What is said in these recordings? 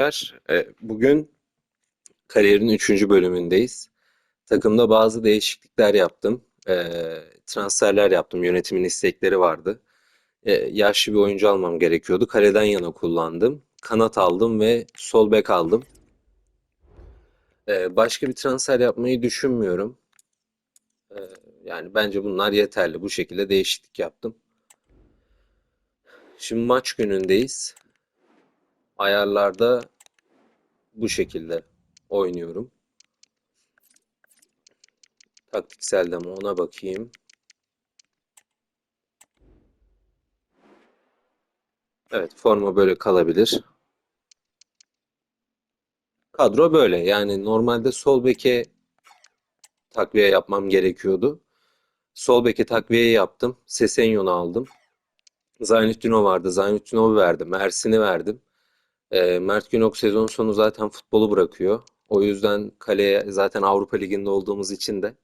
arkadaşlar. E, Bugün kariyerin 3. bölümündeyiz. Takımda bazı değişiklikler yaptım. E, Transferler yaptım. Yönetimin istekleri vardı. E, Yaşlı bir oyuncu almam gerekiyordu. Kaleden yana kullandım. Kanat aldım ve sol bek aldım. Başka bir transfer yapmayı düşünmüyorum. Yani bence bunlar yeterli. Bu şekilde değişiklik yaptım. Şimdi maç günündeyiz. Ayarlarda bu şekilde oynuyorum. Taktikselde mi ona bakayım. Evet forma böyle kalabilir. Kadro böyle. Yani normalde sol beke takviye yapmam gerekiyordu. Sol beke takviye yaptım. Sesenyon'u aldım. Zaynutdinov vardı. Zaynutdinov'u verdim. Ersin'i verdim. E, Mert Günok sezon sonu zaten futbolu bırakıyor. O yüzden kaleye zaten Avrupa Ligi'nde olduğumuz için de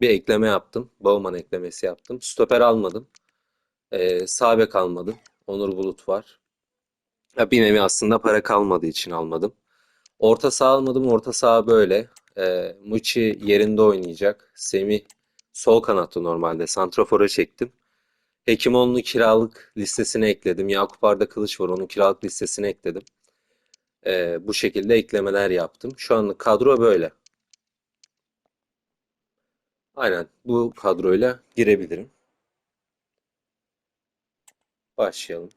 bir ekleme yaptım. Bauman eklemesi yaptım. Stoper almadım. E, sağ bek almadım. Onur Bulut var. Ya bir nevi aslında para kalmadığı için almadım. Orta saha almadım. Orta saha böyle. E, Muçi yerinde oynayacak. Semih sol kanatta normalde. Santrafor'a çektim. Hekimoğlu'nu kiralık listesine ekledim. Yakup Arda Kılıç var. Onun kiralık listesine ekledim. Ee, bu şekilde eklemeler yaptım. Şu anlık kadro böyle. Aynen bu kadroyla girebilirim. Başlayalım.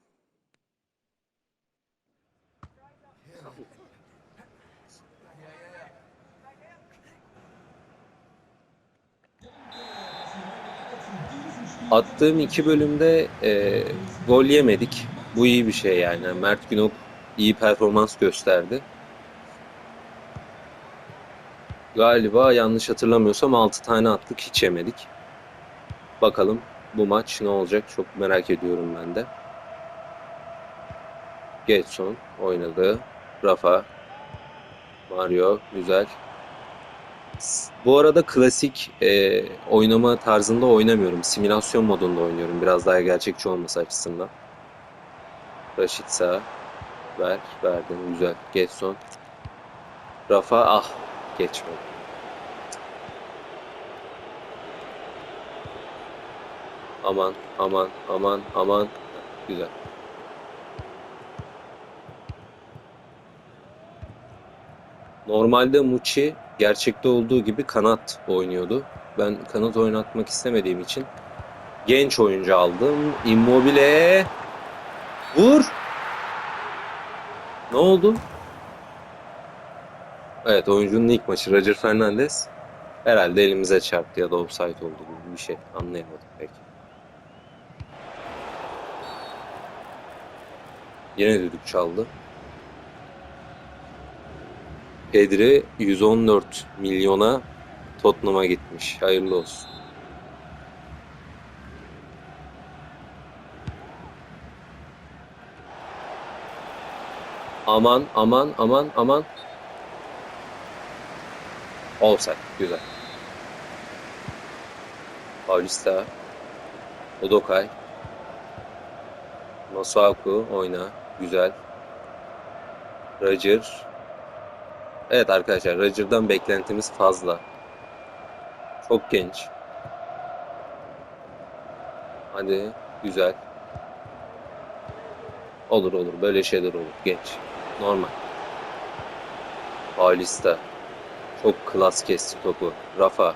Attığım iki bölümde e, gol yemedik. Bu iyi bir şey yani. Mert Günok iyi performans gösterdi. Galiba yanlış hatırlamıyorsam 6 tane attık hiç yemedik. Bakalım bu maç ne olacak çok merak ediyorum ben de. Getson oynadı. Rafa. Mario güzel. Bu arada klasik e, oynama tarzında oynamıyorum. Simülasyon modunda oynuyorum. Biraz daha gerçekçi olması açısından. Raşit sağ. Ver. Verdin. Güzel. Getson. Rafa. Ah. Geçmedi. Aman. Aman. Aman. Aman. Güzel. Normalde Muçi gerçekte olduğu gibi kanat oynuyordu. Ben kanat oynatmak istemediğim için genç oyuncu aldım. Immobile vur. Ne oldu? Evet oyuncunun ilk maçı Roger Fernandez. Herhalde elimize çarptı ya da offside oldu gibi bir şey. Anlayamadım pek. Yine düdük çaldı. Pedri 114 milyona Tottenham'a gitmiş. Hayırlı olsun. Aman aman aman aman. Offside. Güzel. Paulista. Odokay. Masuaku oyna. Güzel. Roger. Evet arkadaşlar Roger'dan beklentimiz fazla. Çok genç. Hadi güzel. Olur olur böyle şeyler olur genç. Normal. Paulista. Çok klas kesti topu. Rafa.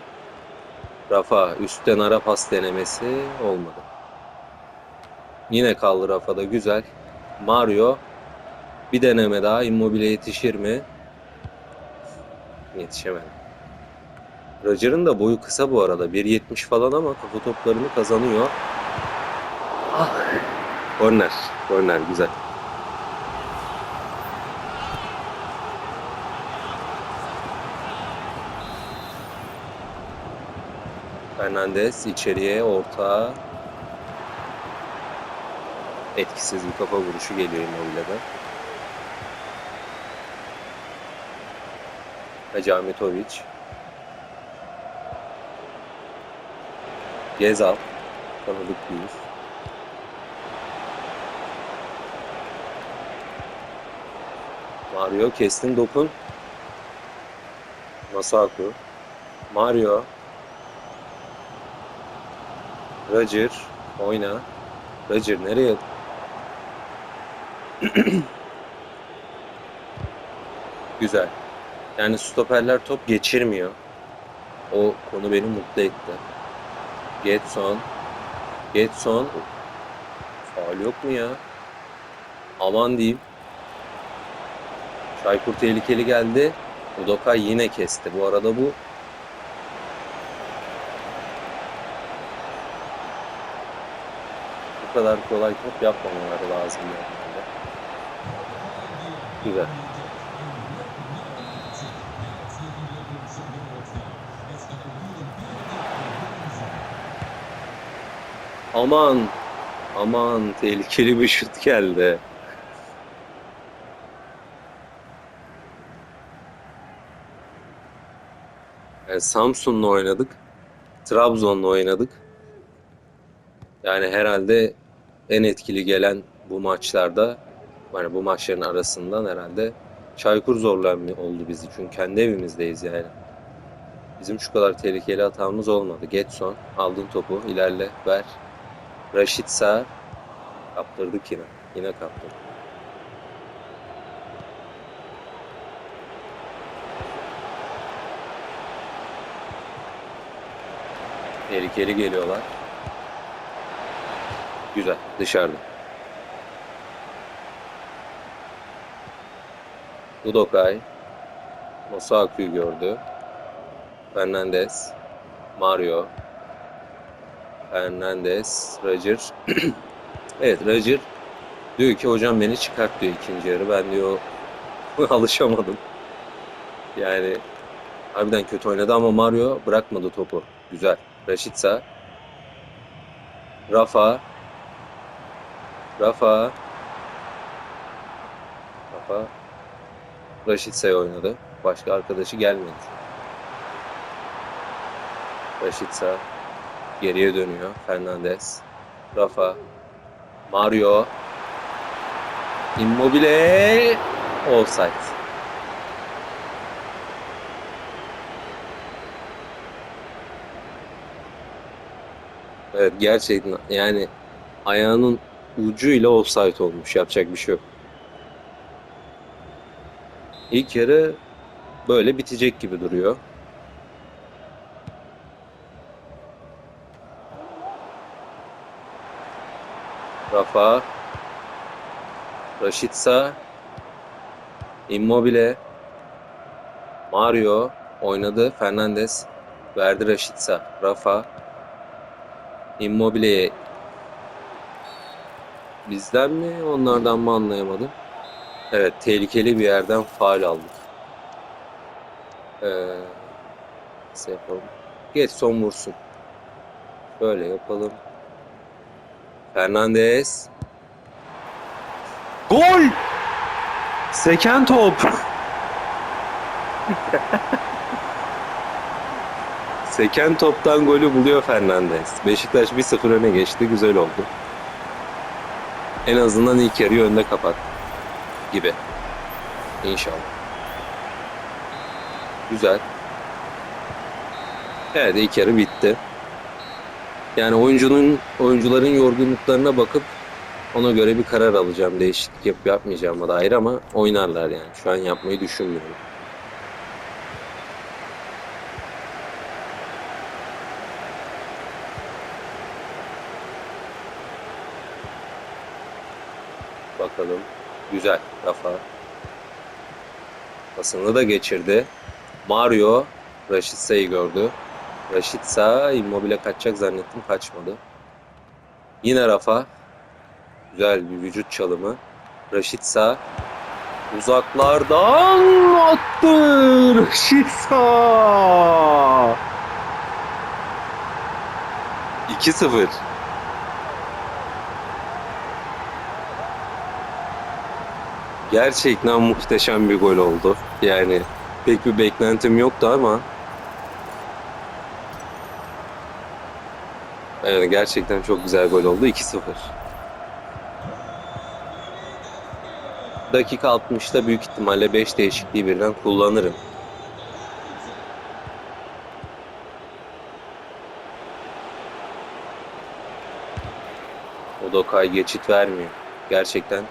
Rafa üstten ara pas denemesi olmadı. Yine kaldı Rafa'da güzel. Mario. Bir deneme daha Immobile yetişir mi? Yetişemedi. Roger'ın da boyu kısa bu arada. 1.70 falan ama kafa toplarını kazanıyor. Ah. Korner. Korner güzel. Fernandez içeriye orta. Etkisiz bir kafa vuruşu geliyor Immobile'den. Hacı Ahmetoviç. Gezal. Tanıdık bir yüz. Mario kestin dokun. Masaku. Mario. Roger. Oyna. Roger nereye? Güzel. Yani stoperler top geçirmiyor. O konu beni mutlu etti. Getson. Getson. Faal yok mu ya? Aman diyeyim. Çaykur tehlikeli geldi. Udokay yine kesti. Bu arada bu kadar kolay top yapmamaları lazım normalde. Güzel. Aman aman tehlikeli bir şut geldi. Yani Samsun'la oynadık. Trabzon'la oynadık. Yani herhalde en etkili gelen bu maçlarda yani bu maçların arasından herhalde Çaykur zorlanma oldu bizi. Çünkü kendi evimizdeyiz yani. Bizim şu kadar tehlikeli hatamız olmadı. Getson aldın topu ilerle ver. Raşit sağ kaptırdık yine. Yine kaptırdık. Tehlikeli geliyorlar. Güzel. Dışarıda. Udokay. Mosaku'yu gördü. Fernandez. Mario. Fernandez. Roger. evet Roger diyor ki hocam beni çıkart diyor ikinci yarı. Ben diyor alışamadım. Yani harbiden kötü oynadı ama Mario bırakmadı topu. Güzel. Raşitsa. Rafa. Rafa. Rafa. Raşitsa'ya oynadı. Başka arkadaşı gelmedi. Raşitsa. Geriye dönüyor. Fernandez. Rafa. Mario. Immobile. Offside. Evet gerçekten yani ayağının ucuyla offside olmuş. Yapacak bir şey yok. İlk yarı böyle bitecek gibi duruyor. Rafa Raşitsa Immobile Mario oynadı. Fernandez verdi Raşitsa. Rafa Immobile'ye bizden mi onlardan mı anlayamadım. Evet tehlikeli bir yerden faal aldık. Ee, nasıl yapalım? Geç son vursun. Böyle yapalım. Fernandez. Gol! Seken top. Seken toptan golü buluyor Fernandez. Beşiktaş 1-0 öne geçti. Güzel oldu. En azından ilk yarıyı önde kapat gibi. İnşallah. Güzel. Evet ilk yarı bitti. Yani oyuncunun oyuncuların yorgunluklarına bakıp ona göre bir karar alacağım. Değişiklik yap yapmayacağıma dair ama oynarlar yani. Şu an yapmayı düşünmüyorum. Bakalım. Güzel. Rafa. Pasını da geçirdi. Mario Raşitsa'yı gördü. Raşitsa Immobile kaçacak zannettim. Kaçmadı. Yine Rafa. Güzel bir vücut çalımı. Raşitsa uzaklardan attı. Raşitsa. 2-0. Gerçekten muhteşem bir gol oldu. Yani pek bir beklentim yoktu ama yani gerçekten çok güzel gol oldu. 2-0. dakika 60'ta büyük ihtimalle 5 değişikliği birden kullanırım. Odokay geçit vermiyor. Gerçekten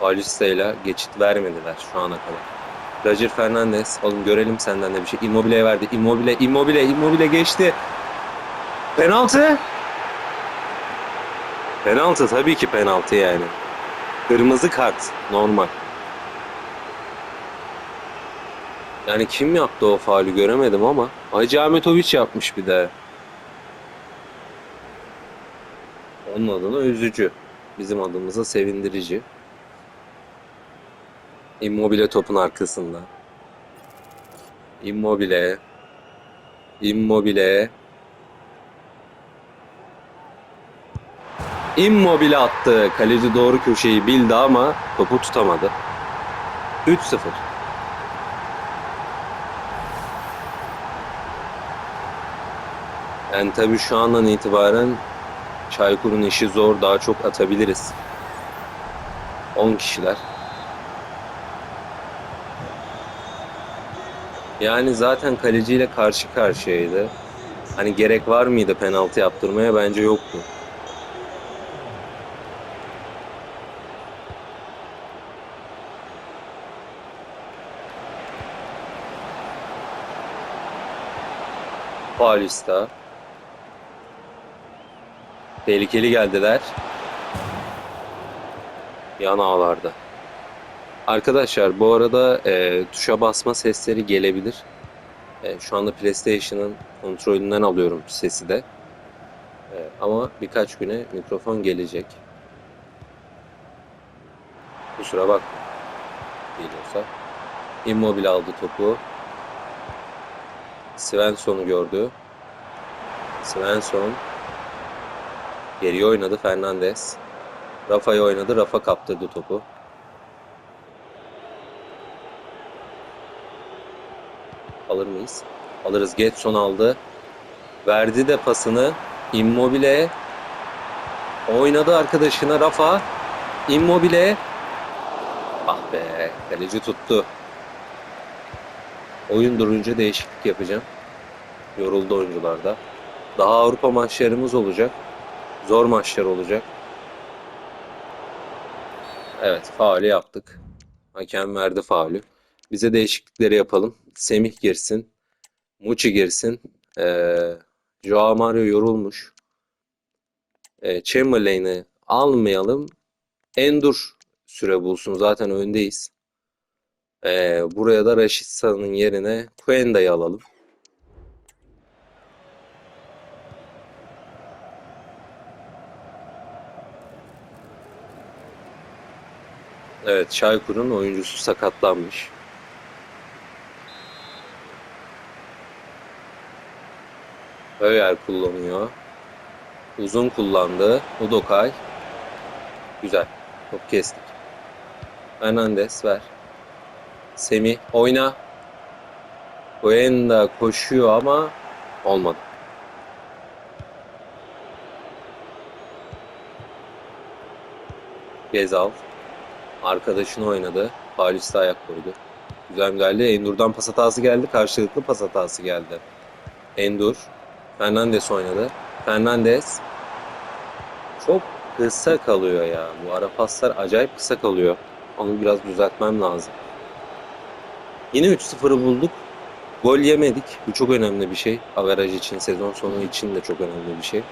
Paulista ile geçit vermediler şu ana kadar. Roger Fernandez, oğlum görelim senden de bir şey. Immobile'ye verdi. Immobile, Immobile, Immobile geçti. Penaltı. Penaltı tabii ki penaltı yani. Kırmızı kart normal. Yani kim yaptı o faulü göremedim ama Hacı Ahmetoviç yapmış bir de. Onun adına üzücü. Bizim adımıza sevindirici. Immobile topun arkasında. Immobile. Immobile. Immobile attı. Kaleci doğru köşeyi bildi ama topu tutamadı. 3-0. Yani tabii şu andan itibaren Çaykur'un işi zor. Daha çok atabiliriz. 10 kişiler. Yani zaten kaleciyle karşı karşıyaydı. Hani gerek var mıydı penaltı yaptırmaya? Bence yoktu. Paulista. Tehlikeli geldiler. Yan ağlarda. Arkadaşlar bu arada e, tuşa basma sesleri gelebilir. E, şu anda PlayStation'ın kontrolünden alıyorum sesi de. E, ama birkaç güne mikrofon gelecek. Kusura bak geliyorsa. Immobile aldı topu. Svensson'u gördü. Svensson geriye oynadı Fernandes. Rafa'ya oynadı. Rafa kaptırdı topu. Alır mıyız? Alırız. Getson aldı. Verdi de pasını. Immobile oynadı arkadaşına Rafa. Immobile Ah be, kaleci tuttu. Oyun durunca değişiklik yapacağım. Yoruldu oyuncular da. Daha Avrupa maçlarımız olacak. Zor maçlar olacak. Evet, faulü yaptık. Hakem verdi faulü. Bize değişiklikleri yapalım. Semih girsin. Muçi girsin. Ee, Joao Mario yorulmuş. Ee, Chamberlain'i almayalım. Endur süre bulsun. Zaten öndeyiz. Ee, buraya da Raşitsa'nın yerine Kuenda'yı alalım. Evet, Çaykur'un oyuncusu sakatlanmış. Öyer kullanıyor. Uzun kullandı. Udokay. Güzel. Top kestik. Hernandez ver. Semih oyna. Goenda koşuyor ama olmadı. Gezal. Arkadaşını oynadı. Paris'te ayak koydu. Güzel müdahale. Endur'dan pas hatası geldi. Karşılıklı pas hatası geldi. Endur. Fernandes oynadı. Fernandes. Çok kısa kalıyor ya. Bu ara paslar acayip kısa kalıyor. Onu biraz düzeltmem lazım. Yine 3-0'ı bulduk. Gol yemedik. Bu çok önemli bir şey. Averaj için, sezon sonu için de çok önemli bir şey.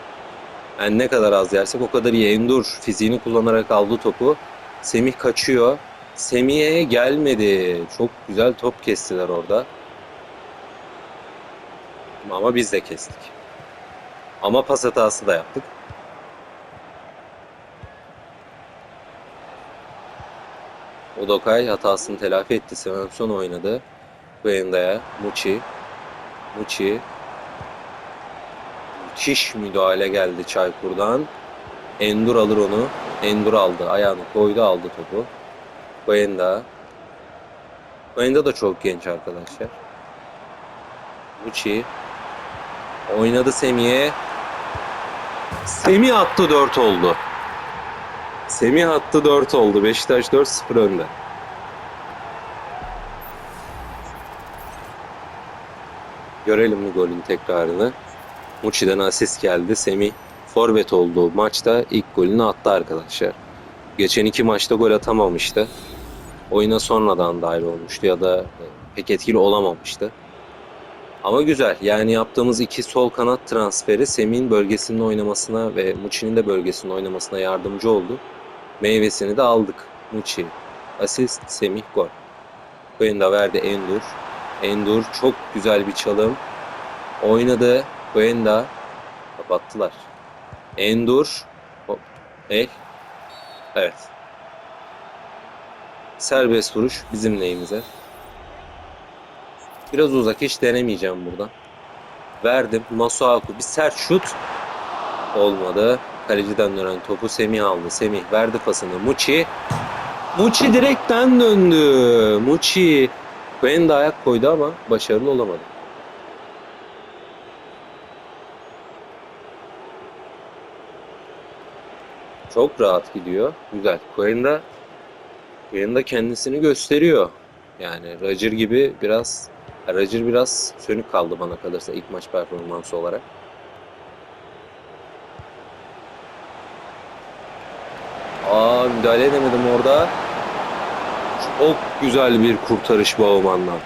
Yani ne kadar az yersek o kadar iyi. Endur fiziğini kullanarak aldı topu. Semih kaçıyor. Semih'e gelmedi. Çok güzel top kestiler orada. Ama biz de kestik. Ama pas hatası da yaptık. Odokay hatasını telafi etti. Svensson oynadı. Guenda'ya. Muçi. Muçi. Müthiş müdahale geldi Çaykur'dan. Endur alır onu. Endur aldı. Ayağını koydu aldı topu. Guenda. Guenda da çok genç arkadaşlar. Muçi. Oynadı Semih'e. Semih attı 4 oldu. Semih attı 4 oldu. Beşiktaş 4-0 önde. Görelim bu golün tekrarını. Muçi'den asist geldi. Semih forvet olduğu maçta ilk golünü attı arkadaşlar. Geçen iki maçta gol atamamıştı. Oyuna sonradan dahil olmuştu ya da pek etkili olamamıştı. Ama güzel. Yani yaptığımız iki sol kanat transferi Semih'in bölgesinde oynamasına ve Muçi'nin de bölgesinde oynamasına yardımcı oldu. Meyvesini de aldık. Muçi. Asist, Semih gol. Koyunda verdi Endur. Endur çok güzel bir çalım. Oynadı. Koyunda kapattılar. Endur. Hop. El. Evet. Serbest vuruş bizim lehimize. Biraz uzak hiç denemeyeceğim buradan. Verdim. Masuaku bir sert şut. Olmadı. Kaleciden dönen topu Semih aldı. Semih verdi pasını. Muçi. Muçi direkten döndü. Muçi. Ben de ayak koydu ama başarılı olamadı. Çok rahat gidiyor. Güzel. Koyunda Koyunda kendisini gösteriyor. Yani Roger gibi biraz Roger biraz sönük kaldı bana kalırsa ilk maç performansı olarak. Aa müdahale edemedim orada. Çok güzel bir kurtarış Bauman'dan.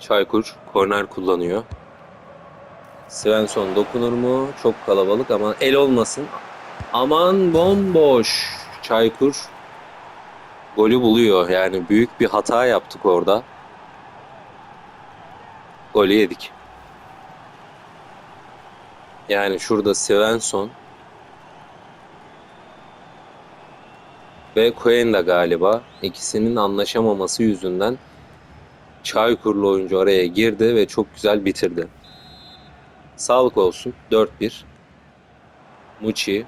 Çaykur korner kullanıyor. Svensson dokunur mu? Çok kalabalık ama el olmasın. Aman bomboş. Çaykur golü buluyor. Yani büyük bir hata yaptık orada. Golü yedik. Yani şurada Svensson ve Koenda galiba ikisinin anlaşamaması yüzünden Çaykurlu oyuncu araya girdi ve çok güzel bitirdi. Sağlık olsun. 4-1. Muçi.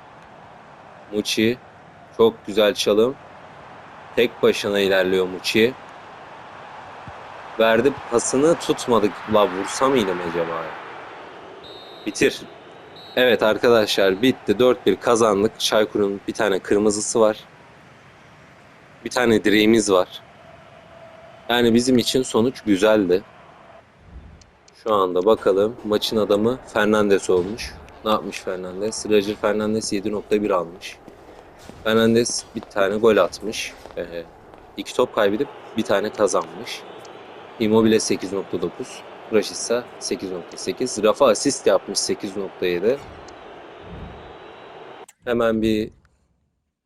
Muçi. Çok güzel çalım. Tek başına ilerliyor Muçi. Verdi pasını tutmadık. La vursa mıydım acaba? Bitir. Evet arkadaşlar bitti. 4-1 kazandık. Çaykur'un bir tane kırmızısı var. Bir tane direğimiz var. Yani bizim için sonuç güzeldi. Şu anda bakalım maçın adamı Fernandes olmuş. Ne yapmış Fernandes? Roger Fernandes 7.1 almış. Fernandes bir tane gol atmış. Ee, iki top kaybedip bir tane kazanmış. Immobile 8.9. Rashica 8.8. Rafa asist yapmış 8.7. Hemen bir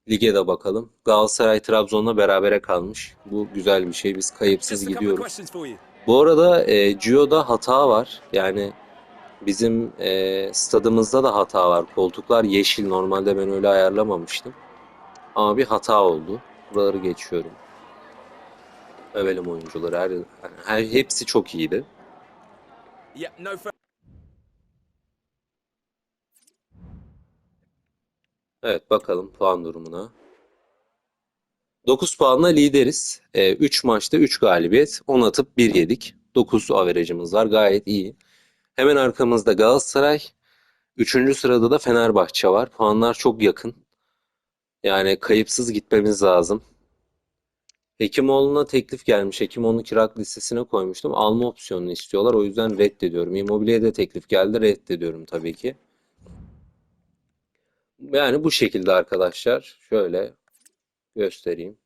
lige de bakalım. Galatasaray Trabzon'la berabere kalmış. Bu güzel bir şey. Biz kayıpsız gidiyoruz. Bu arada e, Gio'da hata var. Yani bizim e, stadımızda da hata var. Koltuklar yeşil. Normalde ben öyle ayarlamamıştım. Ama bir hata oldu. Buraları geçiyorum. Övelim oyuncuları. Her, her, hepsi çok iyiydi. Evet bakalım puan durumuna. 9 puanla lideriz. 3 maçta 3 galibiyet. 10 atıp 1 yedik. 9 averajımız var. Gayet iyi. Hemen arkamızda Galatasaray. 3. sırada da Fenerbahçe var. Puanlar çok yakın. Yani kayıpsız gitmemiz lazım. Hekimoğlu'na teklif gelmiş. Hekimoğlu'nu kiralık listesine koymuştum. Alma opsiyonunu istiyorlar. O yüzden reddediyorum. Immobile'ye de teklif geldi. Reddediyorum tabii ki. Yani bu şekilde arkadaşlar. Şöyle göstereyim.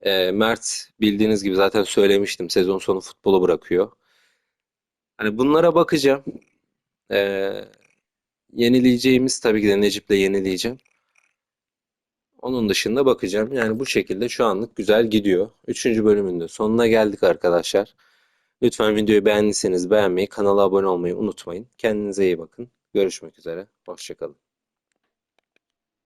Ee, Mert bildiğiniz gibi zaten söylemiştim. Sezon sonu futbolu bırakıyor. Hani bunlara bakacağım. Ee, yenileyeceğimiz tabii ki de Necip'le yenileyeceğim. Onun dışında bakacağım. Yani bu şekilde şu anlık güzel gidiyor. Üçüncü bölümün de sonuna geldik arkadaşlar. Lütfen videoyu beğendiyseniz beğenmeyi, kanala abone olmayı unutmayın. Kendinize iyi bakın. Görüşmek üzere. Hoşçakalın.